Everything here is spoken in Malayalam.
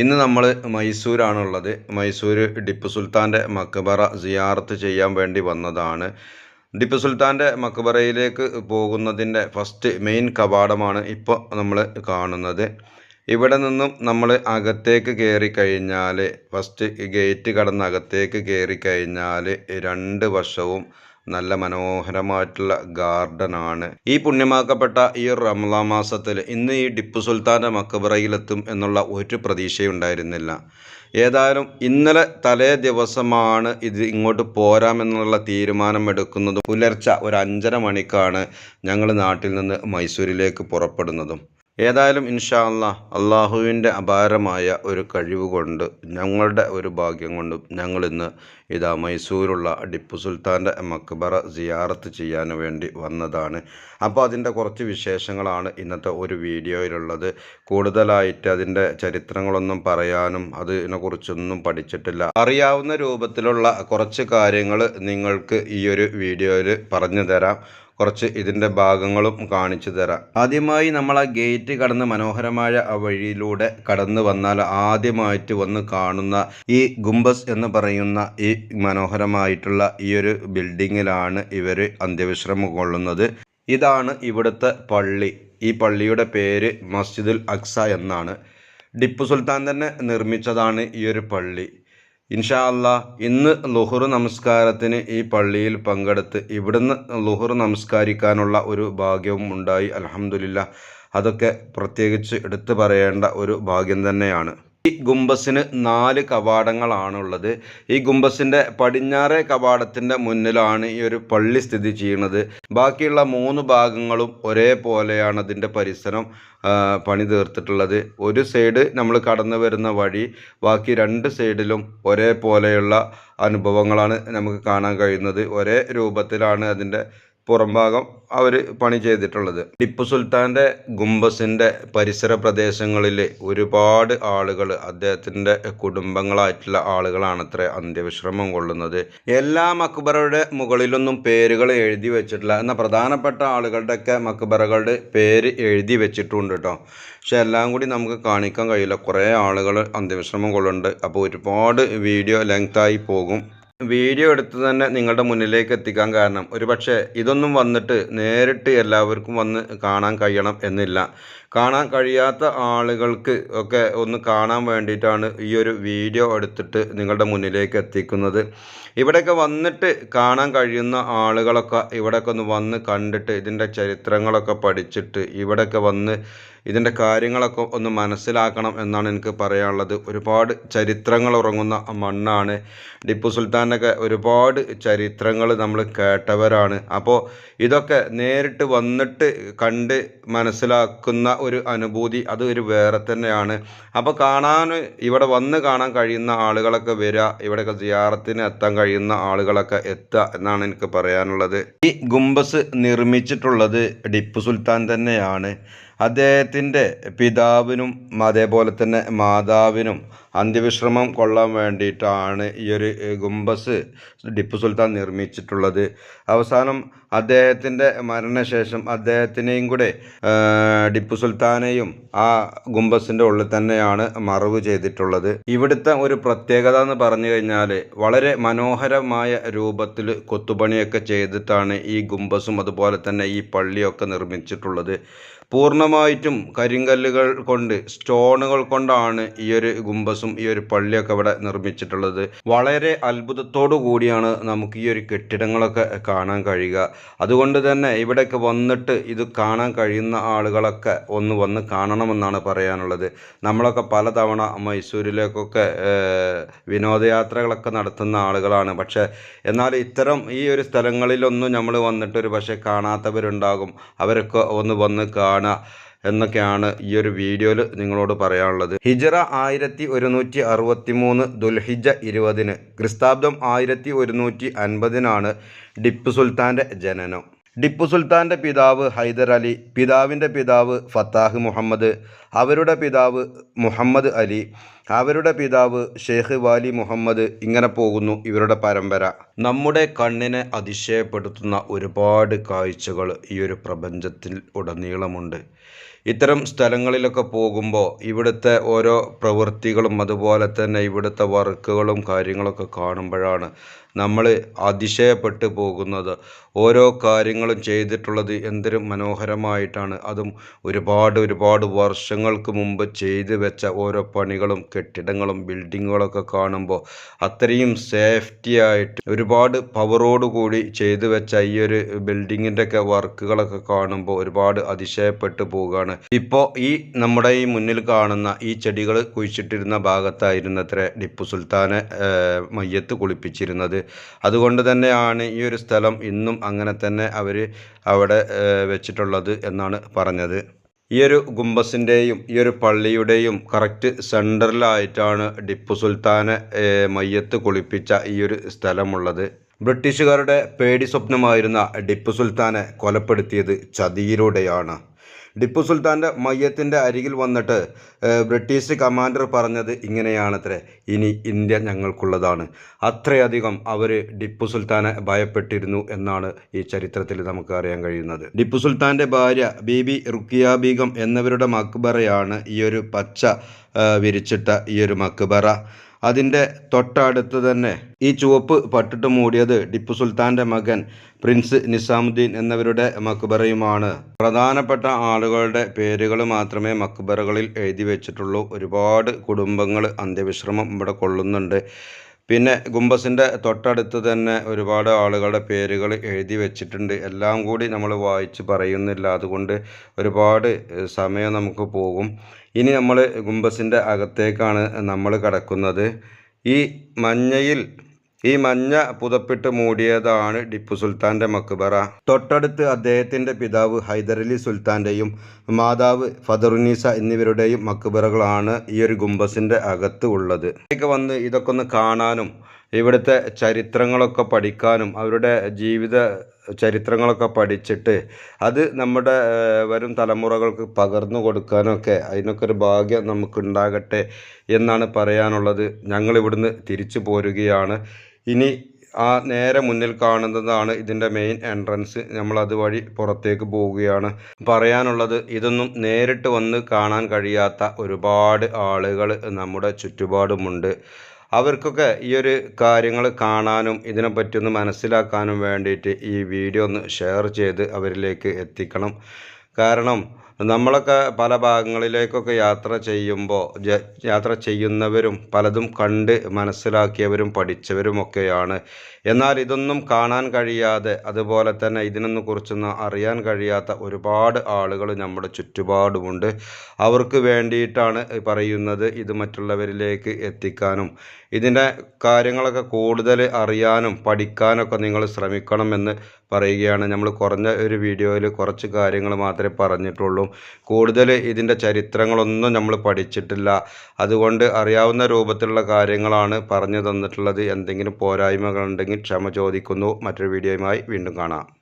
ഇന്ന് നമ്മൾ മൈസൂരാണുള്ളത്. മൈസൂർ ടിപ്പു സുൽത്താന്റെ മക്ബറ സിയാറത്ത് ചെയ്യാൻ വേണ്ടി വന്നതാണ്. ടിപ്പു സുൽത്താന്റെ മക്ബറയിലേക്ക് പോകുന്നതിന്റെ ഫസ്റ്റ് മെയിൻ കവാടമാണ് ഇപ്പോൾ നമ്മൾ കാണുന്നത്. ഇവിടെ നിന്നും നമ്മൾ അകത്തേക്ക് കയറി കഴിഞ്ഞാൽ ഫസ്റ്റ് ഗേറ്റ് കടന്ന് അകത്തേക്ക് കയറി കഴിഞ്ഞാൽ രണ്ട് വശവും നല്ല മനോഹരമായിട്ടുള്ള ഗാർഡനാണ്. ഈ പുണ്യമാക്കപ്പെട്ട ഈ റംലാ മാസത്തിൽ ഇന്ന് ഈ ടിപ്പു സുൽത്താന്റെ മക്കബറയിലെത്തും എന്നുള്ള ഒരു പ്രതീക്ഷയുണ്ടായിരുന്നില്ല. ഏതായാലും ഇന്നലെ തലേ ദിവസമാണ് ഇത് ഇങ്ങോട്ട് പോരാമെന്നുള്ള തീരുമാനം എടുക്കുന്നതും പുലർച്ച ഒരു അഞ്ചര മണിക്കാണ് ഞങ്ങൾ നാട്ടിൽ നിന്ന് മൈസൂരിലേക്ക് പുറപ്പെടുന്നതും. ഏതായാലും ഇൻഷാ അല്ലാ അള്ളാഹുവിന്റെ അപാരമായ ഒരു കഴിവ് കൊണ്ട് ഞങ്ങളുടെ ഒരു ഭാഗ്യം കൊണ്ടും ഞങ്ങളിന്ന് ഇതാ മൈസൂരുള്ള ടിപ്പു സുൽത്താന്റെ മക്ബറ സിയാറത്ത് ചെയ്യാൻ വേണ്ടി വന്നതാണ്. അപ്പോൾ അതിന്റെ കുറച്ച് വിശേഷങ്ങളാണ് ഇന്നത്തെ ഒരു വീഡിയോയിലുള്ളത്. കൂടുതലായിട്ട് അതിന്റെ ചരിത്രങ്ങളൊന്നും പറയാനും അതിനെക്കുറിച്ചൊന്നും പഠിച്ചിട്ടില്ല. അറിയാവുന്ന രൂപത്തിലുള്ള കുറച്ച് കാര്യങ്ങൾ നിങ്ങൾക്ക് ഈ ഒരു വീഡിയോയിൽ പറഞ്ഞു തരാം. കുറച്ച് ഇതിന്റെ ഭാഗങ്ങളും കാണിച്ചു തരാം. ആദ്യമായി നമ്മൾ ആ ഗേറ്റ് കടന്ന് മനോഹരമായ ആ വഴിയിലൂടെ കടന്നു വന്നാൽ ആദ്യമായിട്ട് വന്ന് കാണുന്ന ഈ ഗുംബസ് എന്ന് പറയുന്ന ഈ മനോഹരമായിട്ടുള്ള ഈ ഒരു ബിൽഡിങ്ങിലാണ് ഇവർ അന്ത്യവിശ്രമം കൊള്ളുന്നത്. ഇതാണ് ഇവിടുത്തെ പള്ളി. ഈ പള്ളിയുടെ പേര് മസ്ജിദുൽ അക്സ എന്നാണ്. ടിപ്പു സുൽത്താൻ തന്നെ നിർമ്മിച്ചതാണ് ഈ ഒരു പള്ളി. ഇൻഷാ ഇന്ന് ലുഹുർ നമസ്കാരത്തിന് ഈ പള്ളിയിൽ പങ്കെടുത്ത് ഇവിടുന്ന് ലുഹുർ നമസ്കരിക്കാനുള്ള ഒരു ഭാഗ്യവും ഉണ്ടായി. അലഹമുല്ല അതൊക്കെ പ്രത്യേകിച്ച് എടുത്തു പറയേണ്ട ഒരു ഭാഗ്യം തന്നെയാണ്. ഈ ഗുംബസിന് നാല് കവാടങ്ങളാണുള്ളത്. ഈ ഗുംബസിന്റെ പടിഞ്ഞാറേ കവാടത്തിന്റെ മുന്നിലാണ് ഈ ഒരു പള്ളി സ്ഥിതി ചെയ്യുന്നത്. ബാക്കിയുള്ള മൂന്ന് ഭാഗങ്ങളും ഒരേപോലെയാണ് അതിന്റെ പരിസരം പണി തീർത്തിട്ടുള്ളത്. ഒരു സൈഡ് നമ്മൾ കടന്നു വരുന്ന വഴി ബാക്കി രണ്ട് സൈഡിലും ഒരേപോലെയുള്ള അനുഭവങ്ങളാണ് നമുക്ക് കാണാൻ കഴിയുന്നത്. ഒരേ രൂപത്തിലാണ് അതിന്റെ പുറംഭാഗം അവർ പണി ചെയ്തിട്ടുള്ളത്. ടിപ്പു സുൽത്താന്റെ ഗുംബസിന്റെ പരിസര പ്രദേശങ്ങളിൽ ഒരുപാട് ആളുകൾ അദ്ദേഹത്തിന്റെ കുടുംബങ്ങളായിട്ടുള്ള ആളുകളാണ് അത്ര അന്ത്യവിശ്രമം കൊള്ളുന്നത്. എല്ലാ മക്ബറയുടെ മുകളിലൊന്നും പേരുകൾ എഴുതി വെച്ചിട്ടില്ല. എന്നാൽ പ്രധാനപ്പെട്ട ആളുകളുടെയൊക്കെ മക്ബറകളുടെ പേര് എഴുതി വെച്ചിട്ടുണ്ട് കേട്ടോ പക്ഷെ എല്ലാം കൂടി നമുക്ക് കാണിക്കാൻ കഴിയില്ല. കുറേ ആളുകൾ അന്ത്യവിശ്രമം കൊള്ളുന്നുണ്ട്. അപ്പോൾ ഒരുപാട് വീഡിയോ ലെങ്തായി പോകും. വീഡിയോ എടുത്ത് തന്നെ നിങ്ങളുടെ മുന്നിലേക്ക് എത്തിക്കാൻ കാരണം. ഒരുപക്ഷെ ഇതൊന്നും വന്നിട്ട് നേരിട്ട് എല്ലാവർക്കും വന്ന് കാണാൻ കഴിയണം എന്നില്ല. കാണാൻ കഴിയാത്ത ആളുകൾക്ക് ഒക്കെ ഒന്ന് കാണാൻ വേണ്ടിയിട്ടാണ് ഈ ഒരു വീഡിയോ എടുത്തിട്ട് നിങ്ങളുടെ മുന്നിലേക്ക് എത്തിക്കുന്നത്. ഇവിടെയൊക്കെ വന്നിട്ട് കാണാൻ കഴിയുന്ന ആളുകളൊക്കെ ഇവിടെയൊക്കെ ഒന്ന് വന്ന് കണ്ടിട്ട് ഇതിന്റെ ചരിത്രങ്ങളൊക്കെ പഠിച്ചിട്ട് ഇവിടെയൊക്കെ വന്ന് ഇതിന്റെ കാര്യങ്ങളൊക്കെ ഒന്ന് മനസ്സിലാക്കണം എന്നാണ് എനിക്ക് പറയാനുള്ളത്. ഒരുപാട് ചരിത്രങ്ങൾ ഉറങ്ങുന്ന മണ്ണാണ്. ടിപ്പു സുൽത്താനൊക്കെ ഒരുപാട് ചരിത്രങ്ങൾ നമ്മൾ കേട്ടവരാണ്. അപ്പോൾ ഇതൊക്കെ നേരിട്ട് വന്നിട്ട് കണ്ട് മനസ്സിലാക്കുന്ന ഒരു അനുഭൂതി അത് ഒരു വേറെ തന്നെയാണ്. അപ്പോൾ കാണാൻ ഇവിടെ വന്ന് കാണാൻ കഴിയുന്ന ആളുകളൊക്കെ വരിക ഇവിടെയൊക്കെ സിയാറത്തിന് എത്താൻ കഴിയുന്ന ആളുകളൊക്കെ എത്തുക എന്നാണ് എനിക്ക് പറയാനുള്ളത്. ഈ ഗുംബസ് നിർമ്മിച്ചിട്ടുള്ളത് ടിപ്പു സുൽത്താൻ തന്നെയാണ്. അദ്ദേഹത്തിന്റെ പിതാവിനും അതേപോലെ തന്നെ മാതാവിനും അന്ത്യവിശ്രമം കൊള്ളാൻ വേണ്ടിയിട്ടാണ് ഈ ഒരു ഗുംബസ് ടിപ്പു സുൽത്താൻ നിർമ്മിച്ചിട്ടുള്ളത്. അവസാനം അദ്ദേഹത്തിന്റെ മരണശേഷം അദ്ദേഹത്തിനെയും കൂടെ ടിപ്പു സുൽത്താനെയും ആ ഗുംബസിന്റെ ഉള്ളിൽ തന്നെയാണ് മറവ് ചെയ്തിട്ടുള്ളത്. ഇവിടുത്തെ ഒരു പ്രത്യേകത എന്ന് പറഞ്ഞു കഴിഞ്ഞാൽ വളരെ മനോഹരമായ രൂപത്തിൽ കൊത്തുപണിയൊക്കെ ചെയ്തിട്ടാണ് ഈ ഗുംബസും അതുപോലെ തന്നെ ഈ പള്ളിയൊക്കെ നിർമ്മിച്ചിട്ടുള്ളത്. പൂർണമായിട്ടും കരിങ്കല്ലുകൾ കൊണ്ട് സ്റ്റോണുകൾ കൊണ്ടാണ് ഈ ഒരു ഗുംബസും ഈ ഒരു പള്ളിയൊക്കെ ഇവിടെ നിർമ്മിച്ചിട്ടുള്ളത്. വളരെ അത്ഭുതത്തോടു കൂടിയാണ് നമുക്ക് ഈ ഒരു കെട്ടിടങ്ങളൊക്കെ കാണാൻ കഴിയുക. അതുകൊണ്ട് തന്നെ ഇവിടെയൊക്കെ വന്നിട്ട് ഇത് കാണാൻ കഴിയുന്ന ആളുകളൊക്കെ ഒന്ന് വന്ന് കാണണമെന്നാണ് പറയാനുള്ളത്. നമ്മളൊക്കെ പലതവണ മൈസൂരിലേക്കൊക്കെ വിനോദയാത്രകളൊക്കെ നടത്തുന്ന ആളുകളാണ്. പക്ഷേ എന്നാൽ ഇത്തരം ഈ ഒരു സ്ഥലങ്ങളിലൊന്നും നമ്മൾ വന്നിട്ട് ഒരു പക്ഷേ കാണാത്തവരുണ്ടാകും. അവരൊക്കെ ഒന്ന് വന്ന് കാണുക എന്നൊക്കെയാണ് ഈ ഒരു വീഡിയോയിൽ നിങ്ങളോട് പറയാനുള്ളത്. ഹിജറ ആയിരത്തി ഒരുന്നൂറ്റി അറുപത്തി മൂന്ന് ദുൽഹിജ ഇരുപതിന് ക്രിസ്താബ്ദം ആയിരത്തി ഒരുന്നൂറ്റി അൻപതിനാണ് ടിപ്പു സുൽത്താന്റെ ജനനം. ടിപ്പു സുൽത്താന്റെ പിതാവ് ഹൈദർ അലി പിതാവിന്റെ പിതാവ് ഫത്താഹ് മുഹമ്മദ് അവരുടെ പിതാവ് മുഹമ്മദ് അലി അവരുടെ പിതാവ് ഷെയ്ഖ് വാലി മുഹമ്മദ് ഇങ്ങനെ പോകുന്നു ഇവരുടെ പരമ്പര. നമ്മുടെ കണ്ണിനെ അതിശയപ്പെടുത്തുന്ന ഒരുപാട് കാഴ്ചകൾ ഈ ഒരു പ്രപഞ്ചത്തിൽ ഉടനീളമുണ്ട്. ഇത്തരം സ്ഥലങ്ങളിലൊക്കെ പോകുമ്പോൾ ഇവിടുത്തെ ഓരോ പ്രവൃത്തികളും അതുപോലെ തന്നെ ഇവിടുത്തെ വർക്കുകളും കാര്യങ്ങളൊക്കെ കാണുമ്പോഴാണ് നമ്മൾ അതിശയപ്പെട്ടു പോകുന്നത്. ഓരോ കാര്യങ്ങളും ചെയ്തിട്ടുള്ളത് എന്തൊരു മനോഹരമായിട്ടാണ്. അതും ഒരുപാട് ഒരുപാട് വർഷങ്ങൾക്ക് മുമ്പ് ചെയ്തു വെച്ച ഓരോ പണികളും കെട്ടിടങ്ങളും ബിൽഡിങ്ങുകളൊക്കെ കാണുമ്പോൾ അത്രയും സേഫ്റ്റി ആയിട്ട് ഒരുപാട് കൂടി ചെയ്തു വെച്ച ഈ ഒരു ബിൽഡിങ്ങിന്റെ ഒക്കെ വർക്കുകളൊക്കെ കാണുമ്പോൾ ഒരുപാട് അതിശയപ്പെട്ടു പോവുകയാണ്. ഇപ്പോൾ ഈ നമ്മുടെ ഈ മുന്നിൽ കാണുന്ന ഈ ചെടികൾ കുഴിച്ചിട്ടിരുന്ന ഭാഗത്തായിരുന്നു അത്ര ടിപ്പു സുൽത്താനെ മയ്യത്ത് കുളിപ്പിച്ചിരുന്നത്. അതുകൊണ്ട് തന്നെയാണ് ഈ ഒരു സ്ഥലം ഇന്നും അങ്ങനെ തന്നെ അവർ അവിടെ വെച്ചിട്ടുള്ളത് എന്നാണ് പറഞ്ഞത്. ഈ ഒരു ഗുംബസിന്റെയും ഈ ഒരു പള്ളിയുടെയും കറക്റ്റ് സെന്ററിലായിട്ടാണ് ടിപ്പു സുൽത്താനെ മയ്യത്ത് കുളിപ്പിച്ച ഈ ഒരു സ്ഥലമുള്ളത്. ബ്രിട്ടീഷുകാരുടെ പേടി സ്വപ്നമായിരുന്ന ടിപ്പു സുൽത്താനെ കൊലപ്പെടുത്തിയത് ചതിയിലൂടെയാണ്. ടിപ്പു സുൽത്താന്റെ മയ്യത്തിന്റെ അരികിൽ വന്നിട്ട് ബ്രിട്ടീഷ് കമാൻഡർ പറഞ്ഞത് ഇങ്ങനെയാണത്രേ. ഇനി ഇന്ത്യ ഞങ്ങൾക്കുള്ളതാണ്. അത്രയധികം അവർ ടിപ്പു സുൽത്താനെ ഭയപ്പെട്ടിരുന്നു എന്നാണ് ഈ ചരിത്രത്തിൽ നമുക്ക് അറിയാൻ കഴിയുന്നത്. ടിപ്പു സുൽത്താന്റെ ഭാര്യ ബീബി റുക്കിയ ബീഗം എന്നിവരുടെ മക്ബറയാണ് ഈ ഒരു പച്ച വിരിച്ചിട്ട ഈ ഒരു മക്ബറ. അതിന്റെ തൊട്ടടുത്ത് തന്നെ ഈ ചുവപ്പ് പട്ടിട്ട് മൂടിയത് ടിപ്പു സുൽത്താന്റെ മകൻ പ്രിൻസ് നിസാമുദ്ദീൻ എന്നിവരുടെ മക്ബറയുമാണ്. പ്രധാനപ്പെട്ട ആളുകളുടെ പേരുകൾ മാത്രമേ മക്ബറകളിൽ എഴുതി വെച്ചിട്ടുള്ളൂ. ഒരുപാട് കുടുംബങ്ങൾ അന്ത്യവിശ്രമം ഇവിടെ കൊള്ളുന്നുണ്ട്. പിന്നെ ഗുംബസിന്റെ തൊട്ടടുത്ത് തന്നെ ഒരുപാട് ആളുകളുടെ പേരുകൾ എഴുതി വെച്ചിട്ടുണ്ട്. എല്ലാം കൂടി നമ്മൾ വായിച്ച് പറയുന്നില്ല. അതുകൊണ്ട് ഒരുപാട് സമയം നമുക്ക് പോകും. ഇനി നമ്മൾ ഗുംബസിന്റെ അകത്തേക്കാണ് നമ്മൾ കടക്കുന്നത്. ഈ മഞ്ഞയിൽ ഈ മഞ്ഞ പുതപ്പിട്ട് മൂടിയതാണ് ടിപ്പു സുൽത്താന്റെ മക്ബറ. തൊട്ടടുത്ത് അദ്ദേഹത്തിന്റെ പിതാവ് ഹൈദരലി സുൽത്താന്റെയും മാതാവ് ഫദറുനീസ എന്നിവരുടെയും മക്ബറകളാണ് ഈ ഒരു ഗുംബസിന്റെ അകത്ത് ഉള്ളത്. ഇതൊക്കെ വന്ന് ഇതൊക്കെ ഒന്ന് കാണാനും ഇവിടുത്തെ ചരിത്രങ്ങളൊക്കെ പഠിക്കാനും അവരുടെ ജീവിത ചരിത്രങ്ങളൊക്കെ പഠിച്ചിട്ട് അത് നമ്മുടെ വരും തലമുറകൾക്ക് പകർന്നു കൊടുക്കാനൊക്കെ അതിനൊക്കെ ഒരു ഭാഗ്യം നമുക്കുണ്ടാകട്ടെ എന്നാണ് പറയാനുള്ളത്. ഞങ്ങൾ ഇവിടുന്ന് തിരിച്ചു പോരുകയാണ്. ഇനി ആ നേരെ മുന്നിൽ കാണുന്നതാണ് ഇതിന്റെ മെയിൻ എൻട്രൻസ് നമ്മൾ അതുവഴി പുറത്തേക്ക് പോവുകയാണ്. പറയാനുള്ളത് ഇതൊന്നും നേരിട്ട് വന്ന് കാണാൻ കഴിയാത്ത ഒരുപാട് ആളുകൾ നമ്മുടെ ചുറ്റുപാടുമുണ്ട്. അവർക്കൊക്കെ ഈ ഒരു കാര്യങ്ങൾ കാണാനും ഇതിനെപ്പറ്റി ഒന്ന് മനസ്സിലാക്കാനും വേണ്ടിയിട്ട് ഈ വീഡിയോ ഒന്ന് ഷെയർ ചെയ്ത് അവരിലേക്ക് എത്തിക്കണം. കാരണം നമ്മളൊക്കെ പല ഭാഗങ്ങളിലേക്കൊക്കെ യാത്ര ചെയ്യുമ്പോൾ യാത്ര ചെയ്യുന്നവരും പലതും കണ്ട് മനസ്സിലാക്കിയവരും പഠിച്ചവരുമൊക്കെയാണ് എന്നാൽ ഇതൊന്നും കാണാൻ കഴിയാതെ അതുപോലെ തന്നെ ഇതിനൊന്നും കുറിച്ചൊന്നും അറിയാൻ കഴിയാത്ത ഒരുപാട് ആളുകൾ നമ്മുടെ ചുറ്റുപാടുമുണ്ട്. അവർക്ക് വേണ്ടിയിട്ടാണ് പറയുന്നത് ഇത് മറ്റുള്ളവരിലേക്ക് എത്തിക്കാനും ഇതിന്റെ കാര്യങ്ങളൊക്കെ കൂടുതൽ അറിയാനും പഠിക്കാനൊക്കെ നിങ്ങൾ ശ്രമിക്കണമെന്ന് പറയുകയാണ്. നമ്മൾ കുറഞ്ഞ ഒരു വീഡിയോയിൽ കുറച്ച് കാര്യങ്ങൾ മാത്രമേ പറഞ്ഞിട്ടുള്ളൂ. കൂടുതൽ ഇതിന്റെ ചരിത്രങ്ങളൊന്നും നമ്മൾ പഠിച്ചിട്ടില്ല. അതുകൊണ്ട് അറിയാവുന്ന രൂപത്തിലുള്ള കാര്യങ്ങളാണ് പറഞ്ഞു തന്നിട്ടുള്ളത്. എന്തെങ്കിലും പോരായ്മകളുണ്ടെങ്കിൽ ക്ഷമ ചോദിക്കുന്നു. മറ്റൊരു വീഡിയോയുമായി വീണ്ടും കാണാം.